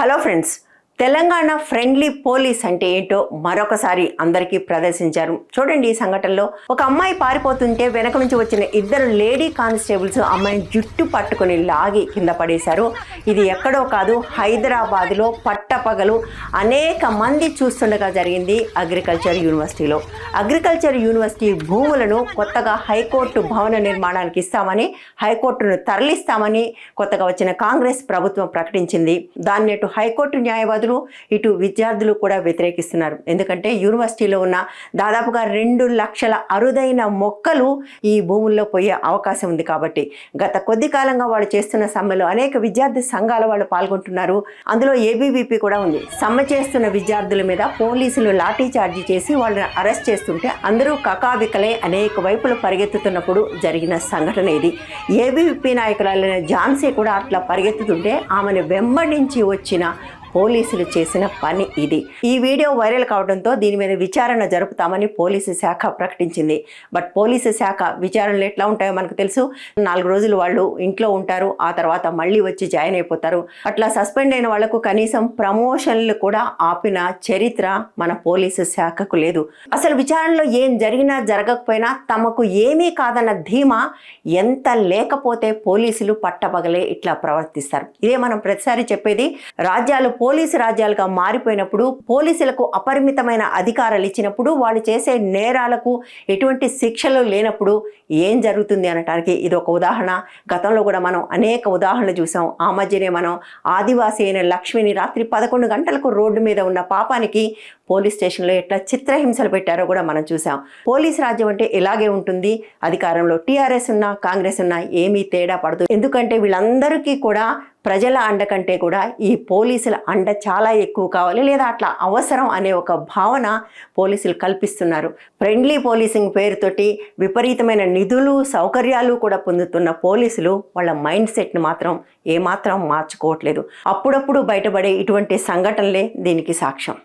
Hello friends, Telangana friendly police అంటే ఏంటో మరొకసారి అందరికీ ప్రదర్శించారు. చూడండి ఈ సంఘటనలో ఒక అమ్మాయి పారిపోతుంటే వెనక నుంచి వచ్చిన ఇద్దరు లేడీ కానిస్టేబుల్స్ అమ్మాయిని జుట్టు పట్టుకొని లాగి కింద పడేశారు. ఇది ఎక్కడో కాదు హైదరాబాద్లో పట్టపగలు అనేక మంది చూస్తుండగా జరిగింది అగ్రికల్చర్ యూనివర్సిటీలో. అగ్రికల్చర్ యూనివర్సిటీ భూములను కొత్తగా హైకోర్టు భవన నిర్మాణానికి ఇస్తామని హైకోర్టును తరలిస్తామని కొత్తగా వచ్చిన కాంగ్రెస్ ప్రభుత్వం ప్రకటించింది. దాన్ని హైకోర్టు న్యాయవాదులు ఇటు విద్యార్థులు కూడా వ్యతిరేకిస్తున్నారు. ఎందుకంటే యూనివర్సిటీలో ఉన్న దాదాపుగా రెండు లక్షల అరుదైన మొక్కలు ఈ భూముల్లో పోయే అవకాశం ఉంది కాబట్టి గత కొద్ది కాలంగా వాళ్ళు చేస్తున్న సమ్మెలో అనేక విద్యార్థి సంఘాల వాళ్ళు పాల్గొంటున్నారు. అందులో ఏబీవీపీ కూడా ఉంది. సమ్మె చేస్తున్న విద్యార్థుల మీద పోలీసులు లాఠీ చార్జీ చేసి వాళ్ళని అరెస్ట్ చేస్తుంటే అందరూ కకావికలే అనేక వైపులు పరిగెత్తుతున్నప్పుడు జరిగిన సంఘటన ఇది. ఏబీవీపీ నాయకురాలైన ఝాన్సీ కూడా అట్లా పరిగెత్తుతుంటే ఆమెను వెంబడించి వచ్చిన పోలీసులు చేసిన పని ఇది. ఈ వీడియో వైరల్ కావడంతో దీని మీద విచారణ జరుపుతామని పోలీసు శాఖ ప్రకటించింది. బట్ పోలీసు శాఖ విచారణలు ఎట్లా ఉంటాయో మనకు తెలుసు. నాలుగు రోజులు వాళ్ళు ఇంట్లో ఉంటారు. ఆ తర్వాత మళ్ళీ వచ్చి జాయిన్ అయిపోతారు. అట్లా సస్పెండ్ అయిన వాళ్ళకు కనీసం ప్రమోషన్లు కూడా ఆపిన చరిత్ర మన పోలీసు శాఖకు లేదు. అసలు విచారణలో ఏం జరిగినా జరగకపోయినా తమకు ఏమీ కాదన్న ధీమా ఎంత లేకపోతే పోలీసులు పట్టపగలే ఇట్లా ప్రవర్తిస్తారు. ఇదే మనం ప్రతిసారి చెప్పేది. రాజ్యాలు పోలీసు రాజ్యాలుగా మారిపోయినప్పుడు పోలీసులకు అపరిమితమైన అధికారాలు ఇచ్చినప్పుడు వాళ్ళు చేసే నేరాలకు ఎటువంటి శిక్షలు లేనప్పుడు ఏం జరుగుతుంది అనటానికి ఇది ఒక ఉదాహరణ. గతంలో కూడా మనం అనేక ఉదాహరణలు చూసాం. ఆ మధ్యనే మనం ఆదివాసీ అయిన లక్ష్మిని రాత్రి పదకొండు గంటలకు రోడ్డు మీద ఉన్న పాపానికి పోలీస్ స్టేషన్లో ఎట్లా చిత్రహింసలు పెట్టారో కూడా మనం చూసాం. పోలీస్ రాజ్యం అంటే ఇలాగే ఉంటుంది? అధికారంలో టీఆర్ఎస్ ఉన్నా కాంగ్రెస్ ఉన్నా ఏమీ తేడా పడదు. ఎందుకంటే వీళ్ళందరికీ కూడా ప్రజల అండ కంటే కూడా ఈ పోలీసుల అండ చాలా ఎక్కువ కావాలి. లేదా అట్లా అవసరం అనే ఒక భావన పోలీసులు కల్పిస్తున్నారు. ఫ్రెండ్లీ పోలీసింగ్ పేరుతోటి విపరీతమైన నిధులు సౌకర్యాలు కూడా పొందుతున్న పోలీసులు వాళ్ళ మైండ్ సెట్ని మాత్రం ఏమాత్రం మార్చుకోవట్లేదు. అప్పుడప్పుడు బయటపడే ఇటువంటి సంఘటనలే దీనికి సాక్ష్యం.